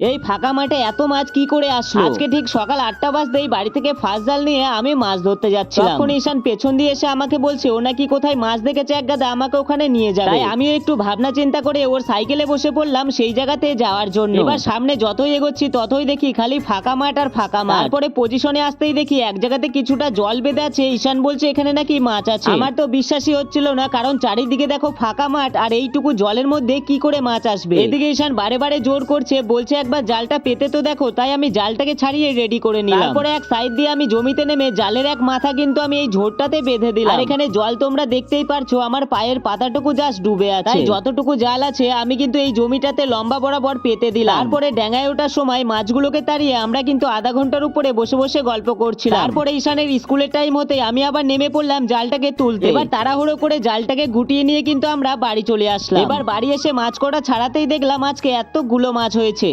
এই ফাঁকা মাঠে এত মাছ কি করে আসলো? আজকে ঠিক সকাল আটটা বাজতেই বাড়ি থেকে ফাঁস জাল নিয়ে আমি মাছ ধরতে যাচ্ছি তখন ঈশান পেছন দিয়ে এসে আমাকে বলছে ও নাকি কোথায় মাছ দেখেছে? এক গাদা আমাকে ওখানে নিয়ে যাবে। তাই আমিও একটু ভাবনা চিন্তা করে ওর সাইকেলে বসে পড়লাম সেই জায়গাতে যাওয়ার জন্য। এবার সামনে যতই এগোচ্ছি ততই দেখি খালি ফাঁকা মাঠ আর ফাঁকা মাঠ। তারপরে পজিশনে আসতেই দেখি এক জায়গাতে কিছুটা জল বেঁধে আছে। ঈশান বলছে এখানে নাকি মাছ আছে। আমার তো বিশ্বাসই হচ্ছিল না কারণ চারিদিকে দেখো ফাঁকা মাঠ আর এইটুকু জলের মধ্যে কি করে মাছ আসবে? এদিকে ঈশান বারে বারে জোর করছে বলছে একবার জালটা পেতে তো দেখো তাই আমি জালটাকে ছাড়িয়ে রেডি করে নিলাম। তারপরে এক সাইড দিয়ে আমি জমিতে নেমে জালের এক মাথা কিন্তু আমি এই ঝোড়টাতে বেঁধে দিলাম। আর এখানে জল তোমরা দেখতেই পারছ আমার পায়ের পাতাটুকু জাস্ট ডুবে আছে। তাই যতটুকু জাল আছে আমি কিন্তু এই জমিটাতে লম্বা বরাবর পেতে দিলাম। তারপরে ড্যাঙায় ওঠার সময় মাছগুলোকে তাড়িয়ে আমরা কিন্তু আধা ঘণ্টার উপরে বসে বসে গল্প করছিলাম। তারপরে ঈশানের স্কুলের টাইম হতে আমি আবার নেমে পড়লাম জালটাকে তুলতে। এবার তাড়াহুড়ো করে জালটাকে গুটিয়ে নিয়ে কিন্তু আমরা বাড়ি চলে আসলাম। এবার বাড়ি এসে মাছ কটা ছাড়াতেই দেখলাম আজকে এতগুলো মাছ হয়েছে।